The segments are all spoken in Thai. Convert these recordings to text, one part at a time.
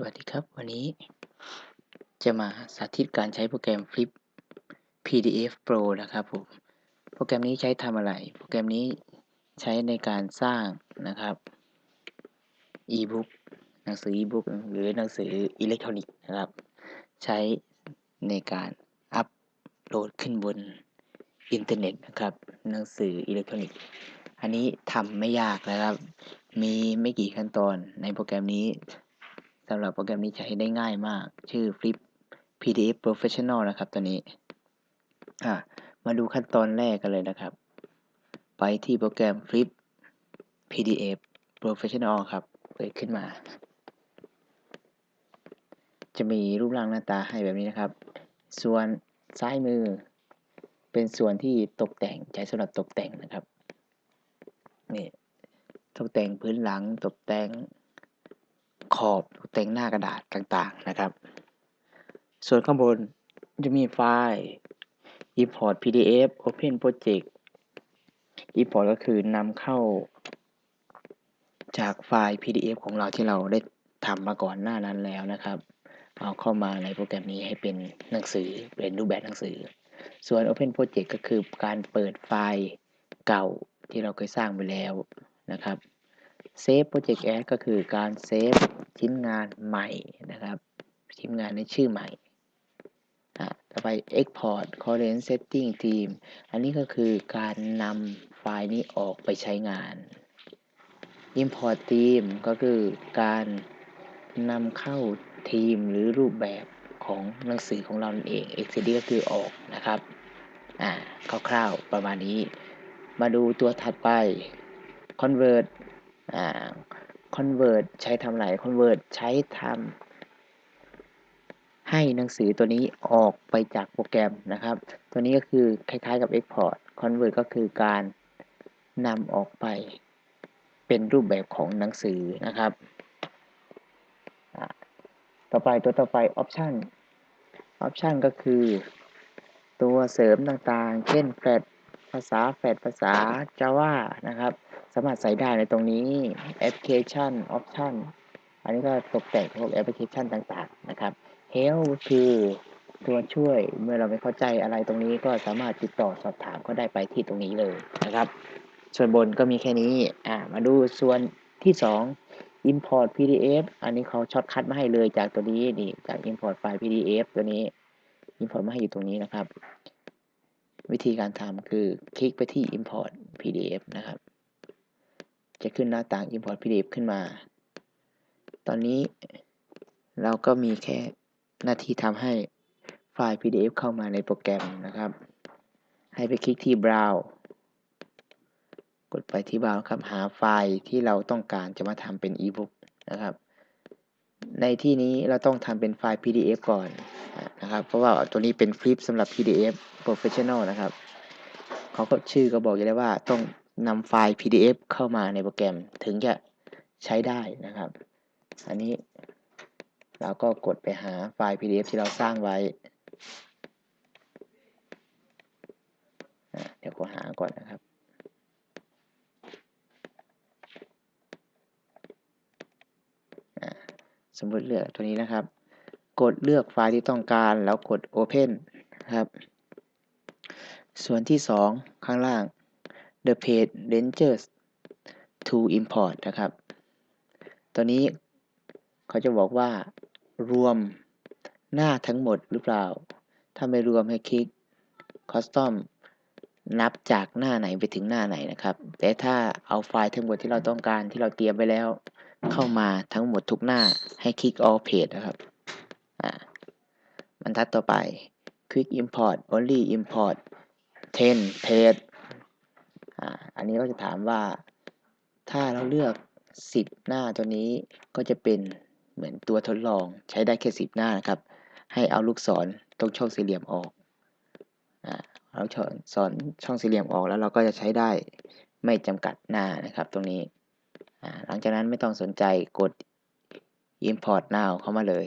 สวัสดีครับ วันนี้จะมาสาธิตการใช้โปรแกรม Flip PDF Pro นะครับผม โปรแกรมนี้ใช้ทำอะไร โปรแกรมนี้ใช้ในการสร้างนะครับ e-book หนังสือ e-book หรือหนังสืออิเล็กทรอนิกส์นะครับ ใช้ในการอัปโหลดขึ้นบนอินเทอร์เน็ตนะครับ หนังสืออิเล็กทรอนิกส์อันนี้ทำไม่ยากนะครับ มีไม่กี่ขั้นตอนในโปรแกรมนี้ สำหรับโปรแกรมนี้ใช้ได้ง่ายมาก ชื่อ Flip PDF Professional นะครับตัวนี้มาดูขั้นตอนแรกกันเลยนะครับ ไปที่โปรแกรม Flip PDF Professional ครับเปิดขึ้นมา จะมีรูปร่างหน้าตาให้แบบนี้นะครับ ส่วนซ้ายมือ เป็นส่วนที่ตกแต่งใช้สำหรับตกแต่งนะครับนี่ตกแต่งพื้นหลังตกแต่ง ขอบแต่งหน้ากระดาษต่างๆนะครับ ส่วนข้างบนจะมีไฟล์ import pdf open project import ก็คือนำเข้า จากไฟล์ pdf ของเราที่เราได้ทำมาก่อนหน้านั้นแล้วนะครับเอาเข้ามาในโปรแกรมนี้ให้เป็นหนังสือเป็นรูปแบบหนังสือ ส่วน open project ก็คือการเปิดไฟล์เก่าที่เราเคยสร้างไปแล้วนะครับ save project as ก็คือการเซฟ ชิ้นงานใหม่นะครับ ชิ้นงานในชื่อใหม่ต่อไป export current setting team อันนี้ก็คือการนำไฟล์นี้ออกไปใช้งาน import team ก็คือการนำเข้าทีมหรือรูปแบบของหนังสือของเราเอง exit ก็คือออกนะครับ อ่า คร่าวๆ ประมาณนี้ มาดูตัวถัดไป convert อ่า convert ใช้ทำอะไร convert ใช้ทำให้หนังสือตัวนี้ออกไปจากโปรแกรมนะครับ ตัวนี้ก็คือคล้าย ๆ กับ export convert ก็คือการนำออกไปเป็นรูปแบบของหนังสือนะครับ ต่อไปตัวต่อไป option option ก็คือ ตัวเสริมต่างๆ เช่นแฟลภาษาแฟลภาษา Java นะครับ สามารถใส่ได้ในตรงนี้ application option อันนี้ก็ตกแต่งพวกแอปพลิเคชันต่างๆนะครับ help คือตัวช่วยเมื่อเราไม่เข้าใจอะไรตรงนี้ก็สามารถติดต่อสอบถามก็ได้ไปที่ตรงนี้เลยนะครับ ส่วนบนก็มีแค่นี้อ่ามาดูส่วนที่ 2 import pdf อันนี้เขาช็อตคัดมาให้เลยจากตัวนี้นี่จาก import ไฟล์ pdf ตัวนี้ import มาให้อยู่ตรงนี้นะครับ วิธีการทำคือคลิกไปที่ import pdf นะครับ จะขึ้นหน้าต่าง import pdf ขึ้นมา ตอนนี้เราก็มีแค่หน้าที่ทำให้ไฟล์ pdf เข้ามาในโปรแกรมนะครับ ให้ไปคลิกที่ browse กดไปที่ browse ครับ หาไฟล์ที่เราต้องการจะมาทำเป็น ebook นะครับ ในที่นี้เราต้องทำเป็นไฟล์ pdf ก่อนนะครับ เพราะว่าตัวนี้เป็นฟลิปสำหรับ pdf professional นะครับ เขาก็ชื่อก็บอกอยู่แล้วว่าต้อง นำไฟล์ PDF เข้ามาในโปรแกรมถึงจะใช้ได้นะครับ อันนี้เราก็กดไปหาไฟล์ PDF ที่เราสร้างไว้ เดี๋ยวก็หาก่อนนะครับ สมมติเลือกตัวนี้นะครับ กดเลือกไฟล์ที่ต้องการแล้วกด Open นะครับ ส่วนที่ 2 ข้างล่าง the page rangers to import นะครับ ตัวนี้เขาจะบอกว่ารวมหน้าทั้งหมดหรือเปล่า ถ้าไม่รวมให้คลิก custom นับจากหน้าไหนไปถึงหน้าไหนนะครับ แต่ถ้าเอาไฟล์ทั้งหมดที่เราต้องการที่เราเตรียมไปแล้ว เข้ามาทั้งหมดทุกหน้าให้คลิก all page นะครับบรรทัดต่อไป quick import only import 10 page อันนี้ก็จะถามว่า ถ้าเราเลือก 10 หน้าตัวนี้ก็จะเป็นเหมือนตัวทดลองใช้ได้แค่ 10 หน้านะครับ ให้เอาลูกศรตรงช่องสี่เหลี่ยมออกเราสอนช่องสี่เหลี่ยมออกแล้วเราก็จะใช้ได้ไม่จำกัดหน้านะครับ ตรงนี้หลังจากนั้นไม่ต้องสนใจกด import now เข้ามาเลย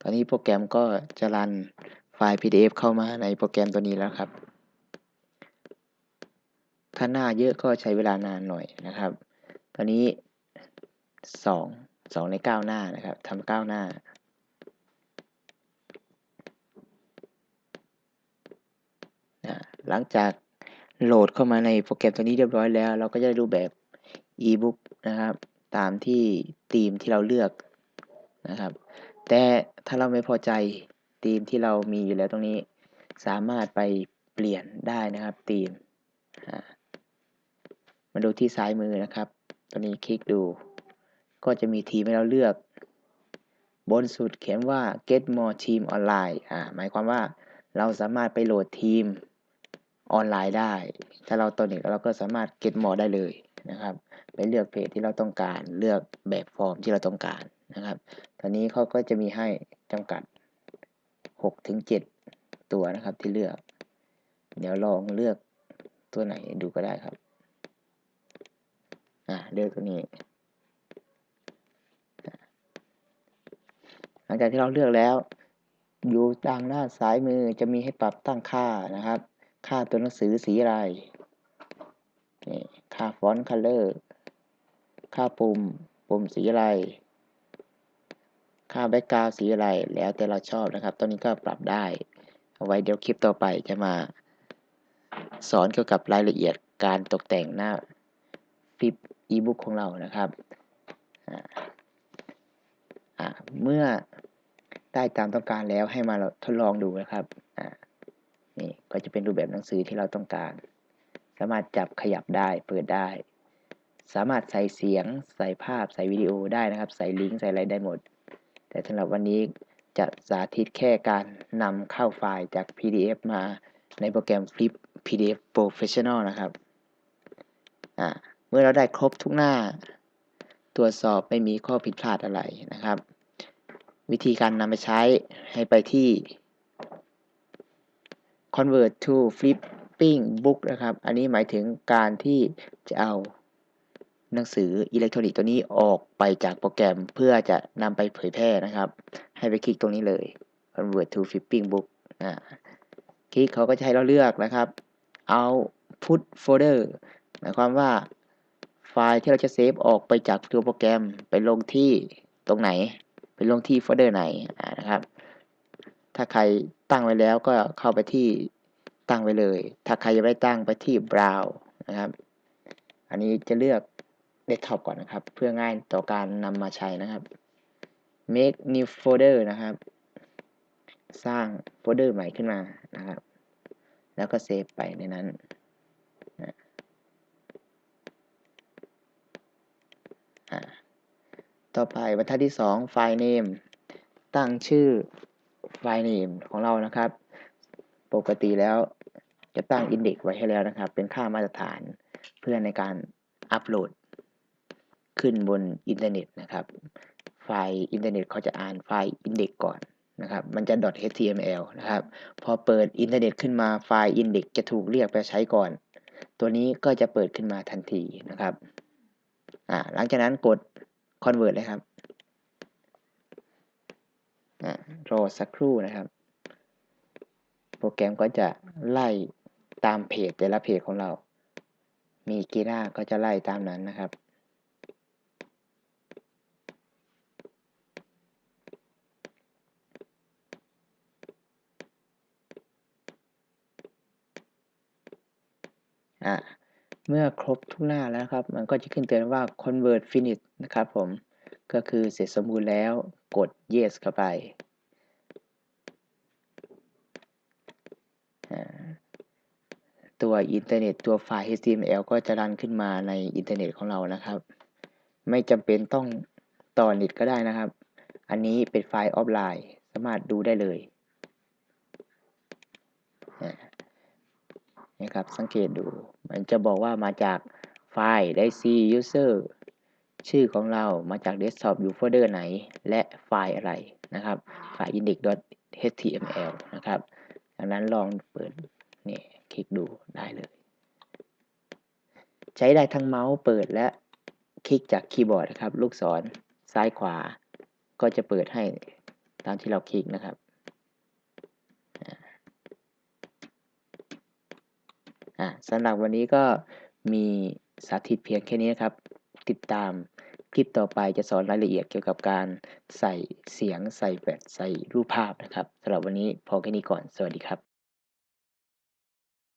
ตอนนี้โปรแกรมก็จะรันไฟล์ PDF เข้ามาในโปรแกรมตัวนี้แล้วครับ ถ้าหน้าเยอะก็ใช้เวลานานหน่อยนะครับ ตอนนี้สองในก้าหน้านะครับทำก้าหน้าหลังจากโหลดเข้ามาในโปรแกรมตัวนี้เรียบร้อยแล้ว เราก็จะได้รูปแบบ e-book นะครับ ตามที่ธีมที่เราเลือกนะครับ แต่ถ้าเราไม่พอใจธีมที่เรามีอยู่แล้วตรงนี้ สามารถไปเปลี่ยนได้นะครับธีม มาดูที่ซ้ายมือนะครับ ตอนนี้คลิกดู ก็จะมีทีมให้เราเลือก บนสุดเขียนว่า get more team online อ่า หมายความว่าเราสามารถไปโหลดทีมออนไลน์ได้ ถ้าเราตัวนี้เราก็สามารถ get more ได้เลยนะครับ ไปเลือกเพจที่เราต้องการ เลือกแบบฟอร์มที่เราต้องการนะครับ ตอนนี้เขาก็จะมีให้จำกัด6ถึง7ตัวนะครับที่เลือก เดี๋ยวลองเลือกตัวไหนดูก็ได้ครับ อ่าเลือกตัวนี้ หลังจากที่เราเลือกแล้ว อยู่ด้านหน้าซ้ายมือจะมีให้ปรับตั้งค่านะครับ ค่าตัวหนังสือสีอะไรนี่ค่าฟอนต์คัลเลอร์ค่าปุ่มปุ่มสีอะไร ค่าแบ็กกราวสีอะไร แล้วแต่เราชอบนะครับ ตอนนี้ก็ปรับได้ เอาไว้เดี๋ยวคลิปต่อไปจะมา สอนเกี่ยวกับรายละเอียดการตกแต่งหน้าฟิป อีบุ๊กของเรานะครับเมื่อได้ตามต้องการแล้วให้มาเราทดลองดูนะครับนี่ก็จะเป็นรูปแบบหนังสือที่เราต้องการ สามารถจับขยับได้เปิดได้ สามารถใส่เสียง ใส่ภาพ ใส่วิดีโอได้นะครับ ใส่ลิงก์ใส่อะไรได้หมด แต่สำหรับวันนี้จะสาธิตแค่การนำเข้าไฟล์จาก PDF มาในโปรแกรม Flip PDF Professional นะครับเมื่อเราได้ครบทุกหน้า ตรวจสอบไม่มีข้อผิดพลาดอะไรนะครับ วิธีการนำไปใช้ให้ไปที่ convert to flipping book นะครับ อันนี้หมายถึงการที่จะเอาหนังสืออิเล็กทรอนิกส์ตัวนี้ออกไปจากโปรแกรมเพื่อจะนำไปเผยแพร่นะครับ ให้ไปคลิกตรงนี้เลย convert to flipping book นะคลิกเขาก็จะให้เราเลือกนะครับเอา put folder หมายความว่า ฟล์ที่เราจะเซฟออกไปจากตัวโปรแกรมไปลงที่ตรงไหน ไปลงที่โฟลเดอร์ไหนนะครับ ถ้าใครตั้งไว้แล้วก็เข้าไปที่ตั้งไว้เลย ถ้าใครยังไม่ตั้งไปที่ Browse นะครับ อันนี้จะเลือกเดสก์ท็อปก่อนนะครับ เพื่อง่ายต่อการนำมาใช้นะครับ make new folder นะครับ สร้างโฟลเดอร์ใหม่ขึ้นมานะครับ แล้วก็เซฟไปในนั้น ต่อไปบรรทัดที่ 2 ไฟล์ name ตั้งชื่อไฟล์ name ของเรานะครับ ปกติแล้วจะตั้ง index ไว้ให้แล้วนะครับ เป็นค่ามาตรฐานเพื่อในการอัปโหลด ขึ้นบนอินเทอร์เน็ตนะครับ ไฟล์อินเทอร์เน็ตเขาจะอ่านไฟล์ index ก่อนนะครับ มันจะ .html นะครับ พอเปิดอินเทอร์เน็ตขึ้นมาไฟล์ index จะถูกเรียกไปใช้ก่อน ตัวนี้ก็จะเปิดขึ้นมาทันทีนะครับ หลังจากนั้นกด convert เลยครับรอสักครู่นะครับ โปรแกรมก็จะไล่ตามเพจแต่ละเพจของเรา มีกีฬาก็จะไล่ตามนั้นนะครับอ่า เมื่อครบทุกหน้าแล้วครับ มันก็จะขึ้นเตือนว่า convert finish นะครับผม ก็คือเสร็จสมบูรณ์แล้วกด yes เข้าไป ตัวอินเทอร์เน็ตตัวไฟล์ HTML ก็จะรันขึ้นมาในอินเทอร์เน็ตของเรานะครับ ไม่จำเป็นต้องต่อเน็ตก็ได้นะครับ อันนี้เป็นไฟล์ออฟไลน์ สามารถดูได้เลย นะครับ สังเกตดู มันจะบอกว่ามาจากไฟล์ได้ C user ชื่อของเรามาจาก desktop อยู่โฟลเดอร์ไหน และไฟล์อะไรนะครับ ไฟล์ index.html นะครับดังนั้นลองเปิดนี่คลิกดูได้เลย ใช้ได้ทั้งเมาส์เปิดและคลิกจากคีย์บอร์ดนะครับ ลูกศรซ้ายขวา ก็จะเปิดให้ตามที่เราคลิกนะครับ สำหรับวันนี้ก็มีสาธิตเพียงแค่นี้นะครับ ติดตามคลิปต่อไปจะสอนรายละเอียดเกี่ยวกับการใส่เสียงใส่แฟลชใส่รูปภาพนะครับสำหรับวันนี้พอแค่นี้ก่อน สวัสดีครับ